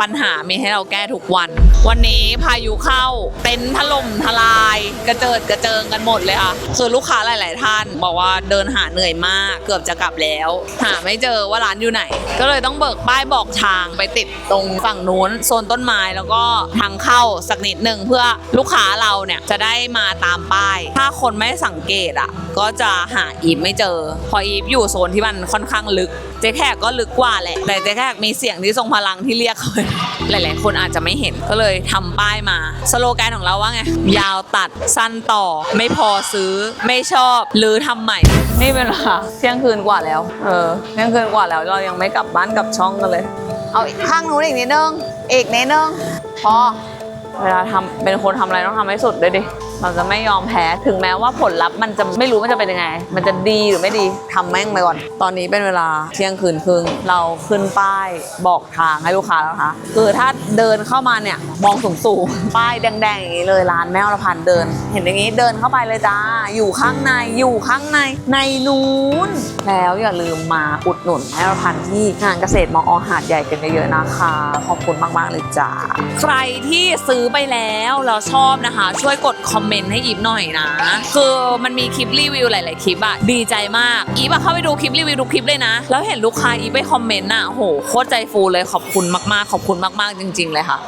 ปัญหามีให้เราแก้ทุกวัน วันนี้พายุเข้าเต็นท์ถล่มทลาย กระเจิดกระเจิงกันหมดเลยค่ะคือลูกค้าหลาย ๆ ท่าน บอกว่าเดินหาเหนื่อยมาก เกือบจะกลับแล้ว หาไม่เจอว่าร้านอยู่ไหน ก็เลยต้องเบิกป้ายบอกทางไปติดตรงฝั่งนู้นโซนต้นไม้แล้วก็ทางเข้าสักนิดหนึ่งเพื่อลูกค้าเราเนี่ยจะได้มาตามป้าย ถ้าคนไม่สังเกตอะก็จะหาอีฟไม่เจอ พออีฟอยู่โซนที่มันค่อนข้างลึกเจ๊แขกก็ลึกกว่าแหละแต่เจ๊แขกมีเสียงที่ทรงพลังที่เรียกเขาหลาย ๆ คนอาจจะไม่เห็นก็เลยทำป้ายมา สโลแกนของเราว่าไง ยาวตัดสั้นต่อ ไม่พอซื้อไม่ชอบ หรือทำใหม่ นี่เป็นเวลาเที่ยงคืนกว่าแล้ว เออเที่ยงคืนกว่าแล้วเรายังไม่กลับบ้านกลับช่องกันเลย เอาอีกข้างนู้นอีกนิดนึงอีกนิดนึงพอ เวลาทำเป็นคนทำอะไรต้องทำให้สุดด้วยดิ เราจะไม่ยอมแพ้ ถึงแม้ว่าผลลัพธ์มันจะไม่รู้มันจะเป็นยังไง มันจะดีหรือไม่ดีทำแม่งไปก่อน ตอนนี้เป็นเวลาเที่ยงคืนครึ่ง เราขึ้นป้ายบอกทางให้ลูกค้าแล้วนะคะคือถ้าเดินเข้ามาเนี่ยมองสูงสูงๆป้ายแดงๆอย่างนี้เลยร้านแม่อรพันธ์เดิน เห็นอย่างนี้เดินเข้าไปเลยจ้า อยู่ข้างในอยู่ข้างในในนู้น แล้วอย่าลืมมาอุดหนุนแม่อรพันธ์ที่งานเกษตรมอหาดใหญ่กันเยอะๆนะคะ ขอบคุณมากๆเลยจ้า ใครที่ซื้อซื้อไปแล้วเราชอบนะคะ ช่วยกดคอมเมนต์ให้อีฟหน่อยนะ คือมันมีคลิปรีวิวหลาย ๆ คลิปอะดีใจมากอีฟอะเข้าไปดูคลิปรีวิวทุกคลิปเลยนะ แล้วเห็นลูกค้าอีฟไปคอมเมนต์อะโหโคตรใจฟูเลยขอบคุณมาก ๆ ขอบคุณมาก ๆ จริง ๆ เลยค่ะ